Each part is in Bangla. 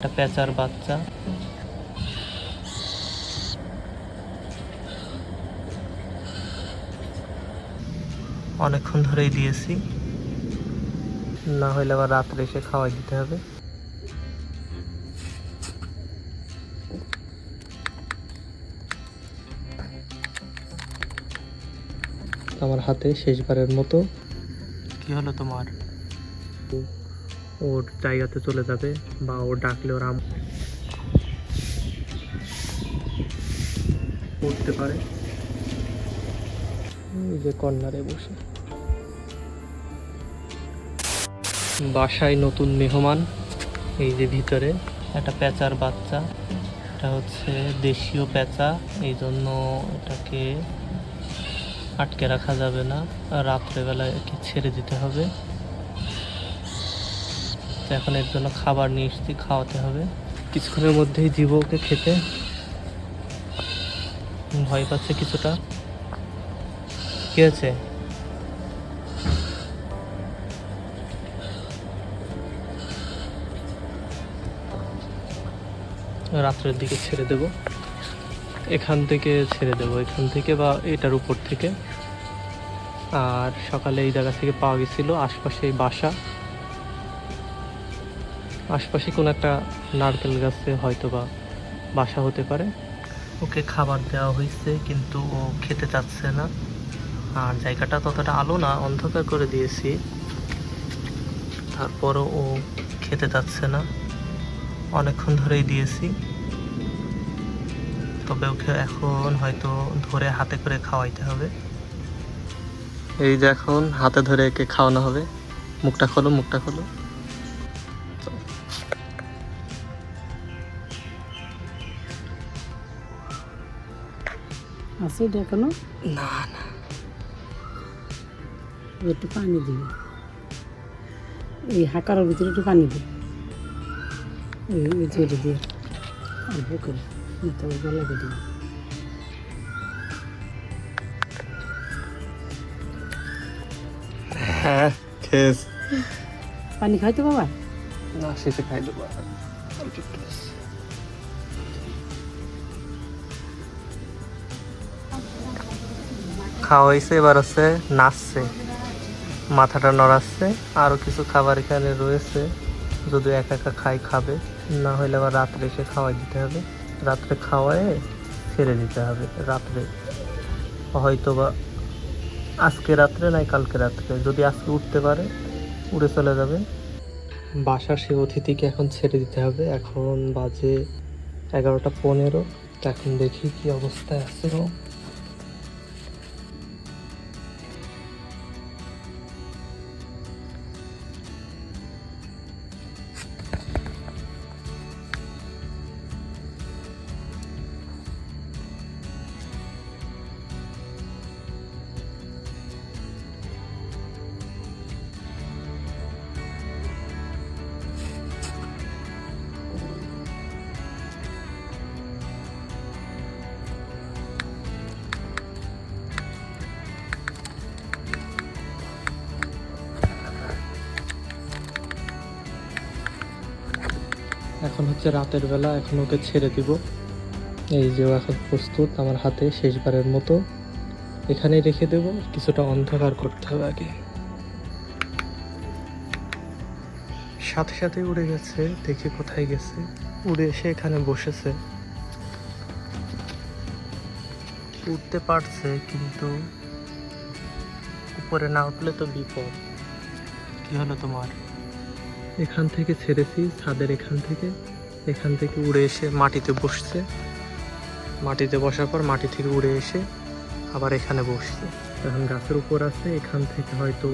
একটা পেঁচার বাচ্চা। অনেকক্ষণ ধরেই দিয়েছি। না হলে আবার রাত্রে এসে খাওয়াই দিতে হবে। আমার হাতে শেষবারের মতো। কি হলো তোমার? ওর জায়গাতে চলে যাবে বা ও ডাকলে ওর আম উঠতে পারে। এই যে কর্নারে বসে। বাসায় নতুন মেহমান, এই যে ভিতরে একটা পেঁচার বাচ্চা। এটা হচ্ছে দেশীয় পেঁচা এই জন্য এটাকে আটকে রাখা যাবে না। রাত্রেবেলায় একে ছেড়ে দিতে হবে। তো এখন এর জন্য খাবার নিয়ে এসেছি, খাওয়াতে হবে। কিছুক্ষণের মধ্যেই দিব ওকে খেতে। ভয় পাচ্ছে কিছুটা। কি আছে রাত্রের দিকে ছেড়ে দেব। এখান থেকে ছেড়ে দেব, এখান থেকে বা এটার উপর থেকে। আর সকালে এই জায়গা থেকে পাওয়া গেছিল আশপাশে বাসা। আশপাশে কোনো একটা নারকেল গাছে হয়তো বা বাসা হতে পারে। ওকে খাবার দেওয়া হয়েছে, কিন্তু ও খেতে চাচ্ছে না। আর জায়গাটা ততটা আলো না, অন্ধকার করে দিয়েছি। তারপরও ও খেতে চাচ্ছে না। অনেকক্ষণ ধরেই দিয়েছি। তবে ওকে এখন হয়তো ধরে হাতে করে খাওয়াইতে হবে। এই যে এখন হাতে ধরে একে খাওয়ানো হবে। মুখটা খোলো মুখটা খোলো। আছে এটা এখনও? না না। একটু পানি দিবি এই হাকারের ভিতরে একটু পানি দিবি এই এটা দিয়ে অল্প করে। তারপর গলাকে দিবি হ্যাঁ পানি খাইতো বাবা? না শেষে খাই দেবো খাওয়া হয়েছে এবার হচ্ছে নাচছে। মাথাটা নড়াচ্ছে আরও কিছু খাবার এখানে রয়েছে। যদি একা একা খাই, খাবে। না হলে আবার রাত্রে এসে খাওয়াই দিতে হবে। রাত্রে খাওয়ায়ে ছেড়ে দিতে হবে, রাত্রে। হয়তো বা আজকে রাত্রে নাই, কালকে রাত্রে। যদি আজকে উঠতে পারে, উড়ে চলে যাবে। বাসার সে অতিথিকে এখন ছেড়ে দিতে হবে। এখন বাজে এগারোটা পনেরো। এখন দেখি কি অবস্থায় আছে এখন হচ্ছে রাতের বেলা, এখন ওকে ছেড়ে দিব। এই যে এখন প্রস্তুত আমার হাতে শেষবারের মতো। এখানেই রেখে দেব, কিছুটা অন্ধকার করতে হবে আগে। সাথে সাথে উড়ে গেছে, দেখি কোথায় গেছে। উড়ে এসে এখানে বসেছে। উঠতে পারছে, কিন্তু উপরে না উঠলে তো বিপদ। কি হলো তোমার? এখান থেকে ছেড়েছি, ছাদের এখান থেকে। এখান থেকে উড়ে এসে মাটিতে বসছে। মাটিতে বসার পর মাটি থেকে উড়ে এসে আবার এখানে বসছে। এখন গাছের উপর আছে, এখান থেকে হয়তো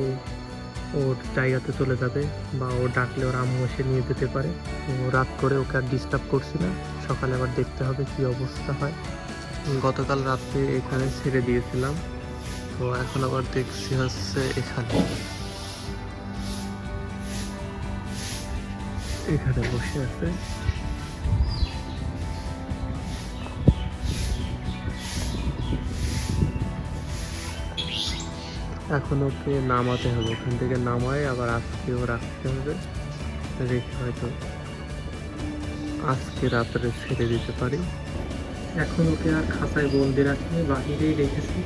ওর জায়গাতে চলে যাবে বা ও ডাকলে ওর আম্মু এসে নিয়ে যেতে পারে। তো রাত করে ওকে আর ডিস্টার্ব করছি না। সকালে আবার দেখতে হবে কি অবস্থা হয়। গতকাল রাত্রে এখানে ছেড়ে দিয়েছিলাম। তো এখন আবার দেখছি হচ্ছে এখানে। এখানে বসে আছে। এখন ওকে নামাতে হবে। ওখান থেকে নামায়, আবার আজকেও রাখতে হবে। রেখে হয়তো আজকে রাত্রে ছেড়ে দিতে পারি। এখন ওকে আর খাঁচায় বন্দি রাখিনি, বাহিরেই রেখেছি।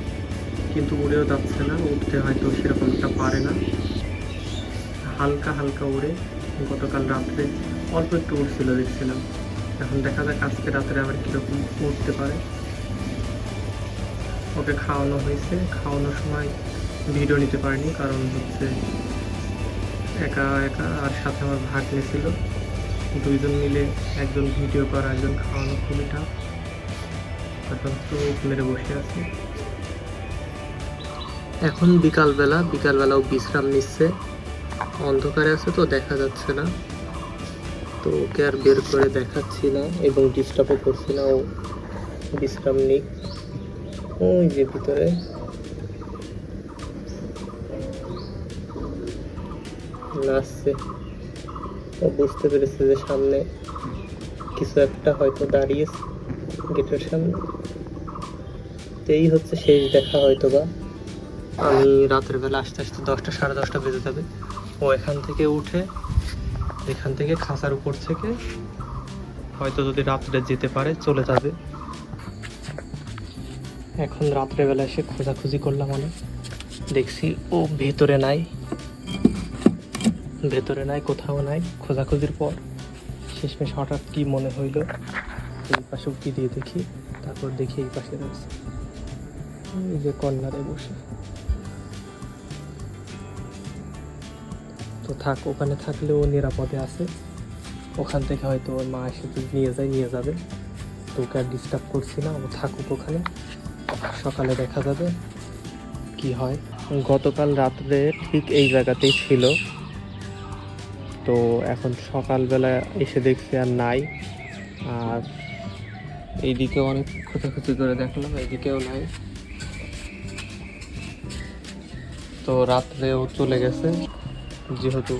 কিন্তু উড়েও যাচ্ছে না, উঠতে হয়তো সেরকমটা পারে না। হালকা হালকা উড়ে গতকাল রাত্রে অল্প একটু উঠছিল, দেখছিলাম। এখন দেখা যাক আজকে রাত্রে আবার কীরকম উঠতে পারে। ওকে খাওয়ানো হয়েছে। খাওয়ানোর সময় ভিডিও নিতে পারিনি, কারণ হচ্ছে একা একা আর সাথে আমার ভাগ্নে ছিল। দুইজন মিলে একজন ভিডিও করা, একজন খাওয়ানো খুবই টাফ এখন চোখ মেরে বসে আছে। এখন বিকালবেলা, বিকালবেলাও বিশ্রাম নিচ্ছে। অন্ধকারে আছে তো, দেখা যাচ্ছে না। তো ওকে আর বের করে দেখাচ্ছি না এবং ডিস্টার্বও করছি না, ও বিশ্রাম নিক। ওই যে ভিতরে। নাচছে। ও বুঝতে পেরেছে যে সামনে কিছু একটা হয়তো দাঁড়িয়েছে গেটের সামনে। এই হচ্ছে শেষ দেখা হয়তো বা আমি রাতের বেলা আস্তে আস্তে দশটা, সাড়ে দশটা বেজে যাবে। ও এখান থেকে উঠে এখান থেকে খাঁচার উপর থেকে হয়তো যদি রাত্রে যেতে পারে, চলে যাবে। এখন রাত্রেবেলা এসে খোঁজাখুঁজি করলাম অনেক। দেখছি ও ভেতরে নাই। ভেতরে নাই, কোথাও নাই। খোঁজাখুঁজির পর শেষমেশ হঠাৎ কি মনে হইল, এই পাশে উঠি দিয়ে দেখি, তারপর দেখি এই পাশে রয়েছে। এই যে কর্নারে বসে। তো থাক, ওখানে থাকলে ও নিরাপদে আছে। ওখান থেকে হয়তো ওর মা এসে নিয়ে যায়, নিয়ে যাবে। তো ওকে আর ডিস্টার্ব করছি না, ও থাকুক ওখানে। সকালে দেখা যাবে কি হয়। গতকাল রাত্রে ঠিক এই জায়গাতেই ছিল। তো এখন সকালবেলা এসে দেখছি আর নাই। আর এইদিকে অনেক খোঁজাখুঁজি করে দেখলাম, এইদিকেও নাই। তো রাত্রেও চলে গেছে। যেহেতু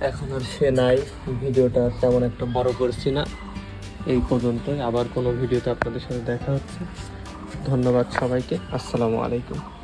এখন আর সে নাই, ভিডিওটা তেমন একটা বড় করছি না। এই পর্যন্তই। আবার কোনো ভিডিওতে আপনাদের সাথে দেখা হচ্ছে। ধন্যবাদ সবাইকে। আসসালামু আলাইকুম।